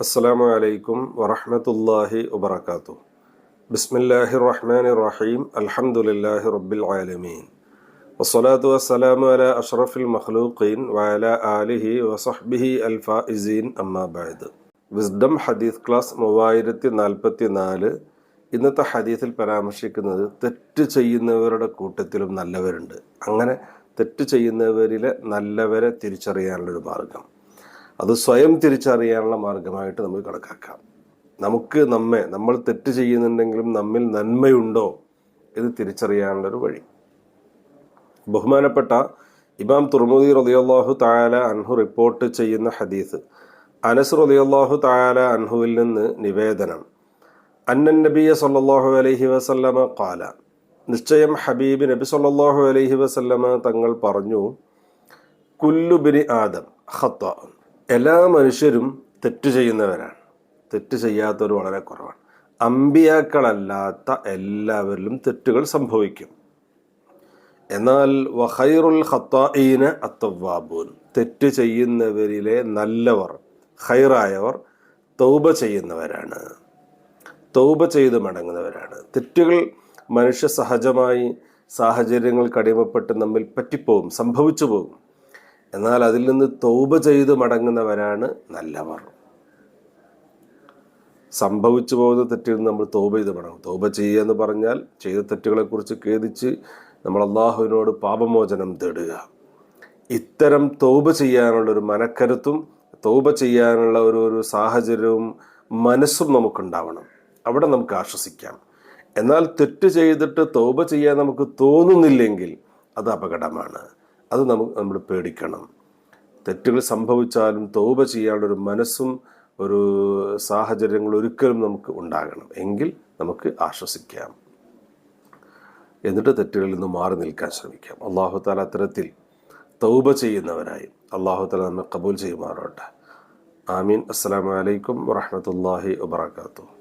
അസ്സലാമു അലൈക്കും വറഹ്മത്തുള്ളാഹി വബറകാതുഹു ബിസ്മില്ലാഹിർ റഹ്മാനിർ റഹീം അൽഹംദുലില്ലാഹി റബ്ബിൽ ആലമീൻ വസ്സലാത്തു വസ്സലാമു അലാ അഷ്റഫിൽ മഖ്ലൂഖീൻ വഅലാ ആലിഹി വസഹ്ബിഹി അൽ ഫായിസീൻ അമ്മാ ബഅദ് വിസ്ഡം ഹദീസ് ക്ലാസ് മൂവായിരത്തി നാൽപ്പത്തി നാല് ഇന്നത്തെ ഹദീസിൽ പരാമർശിക്കുന്നത് തെറ്റ് ചെയ്യുന്നവരുടെ കൂട്ടത്തിലും നല്ലവരുണ്ട്. അങ്ങനെ തെറ്റ് ചെയ്യുന്നവരിലെ നല്ലവരെ തിരിച്ചറിയാനുള്ളൊരു മാർഗം. അത് സ്വയം തിരിച്ചറിയാനുള്ള മാർഗമായിട്ട് നമുക്ക് കണക്കാക്കാം. നമുക്ക് നമ്മെ നമ്മൾ തെറ്റ് ചെയ്യുന്നുണ്ടെങ്കിലും നമ്മിൽ നന്മയുണ്ടോ ഇത് തിരിച്ചറിയാനുള്ളൊരു വഴി. ബഹുമാനപ്പെട്ട ഇമാം തുർമുദി റളിയല്ലാഹു തായാല അൻഹു റിപ്പോർട്ട് ചെയ്യുന്ന ഹദീസ് അനസ് റളിയല്ലാഹു തായാല അൻഹുവിൽ നിന്ന് നിവേദനം. അന്നൻ നബിയ സല്ലല്ലാഹു അലഹി വസല്ലമ ഖാല നിശ്ചയം ഹബീബ് നബി സല്ലാഹു അലൈഹി വസല്ലമ തങ്ങൾ പറഞ്ഞു കുല്ലുബിനി ആദം ഹത്ത എല്ലാ മനുഷ്യരും തെറ്റ് ചെയ്യുന്നവരാണ്. തെറ്റ് ചെയ്യാത്തവർ വളരെ കുറവാണ്. അമ്പിയാക്കളല്ലാത്ത എല്ലാവരിലും തെറ്റുകൾ സംഭവിക്കും. എന്നാൽ വഹൈറുൽ ഖത്താഈന അത്തവാബൂൻ തെറ്റ് ചെയ്യുന്നവരിലെ നല്ലവർ ഹൈറായവർ തൗബ ചെയ്യുന്നവരാണ്. തൗബ ചെയ്ത് മടങ്ങുന്നവരാണ്. തെറ്റുകൾ മനുഷ്യ സഹജമായി സാഹചര്യങ്ങൾ കടിമപ്പെട്ട് നമ്മിൽ പറ്റിപ്പോകും സംഭവിച്ചു പോകും എന്നാൽ അതിൽ നിന്ന് തൗബ ചെയ്ത് മടങ്ങുന്നവരാണ് നല്ലവർ. സംഭവിച്ചു പോകുന്ന തെറ്റിൽ നിന്ന് നമ്മൾ തോപ ചെയ്ത് മടങ്ങും. തോപ ചെയ്യുക എന്ന് പറഞ്ഞാൽ ചെയ്ത തെറ്റുകളെക്കുറിച്ച് ഖേദിച്ച് നമ്മൾ അള്ളാഹുവിനോട് പാപമോചനം തേടുക. ഇത്തരം തോപ ചെയ്യാനുള്ള ഒരു മനക്കരുത്തും തോപ ചെയ്യാനുള്ള ഒരു ഒരു സാഹചര്യവും മനസ്സും നമുക്കുണ്ടാവണം. അവിടെ നമുക്ക് ആശ്വസിക്കാം. എന്നാൽ തെറ്റ് ചെയ്തിട്ട് തൗബ ചെയ്യാൻ നമുക്ക് തോന്നുന്നില്ലെങ്കിൽ അത് അപകടമാണ്. അത് നമുക്ക് നമ്മൾ പേടിക്കണം. തെറ്റുകൾ സംഭവിച്ചാലും തൗബ ചെയ്യാനുള്ളൊരു മനസ്സും ഒരു സാഹചര്യങ്ങൾ ഒരിക്കലും നമുക്ക് ഉണ്ടാകണം. എങ്കിൽ നമുക്ക് ആശ്വസിക്കാം. എന്നിട്ട് തെറ്റുകളിൽ നിന്ന് മാറി നിൽക്കാൻ ശ്രമിക്കാം. അള്ളാഹു താല അത്തരത്തിൽ തൗബ ചെയ്യുന്നവരായി. അള്ളാഹു താല നമ്മെ കബൂൽ ചെയ്യുമാറോട്ടെ ആമീൻ. അസ്സലാമലൈക്കും വാഹമത്തല്ലാഹി വാത്തു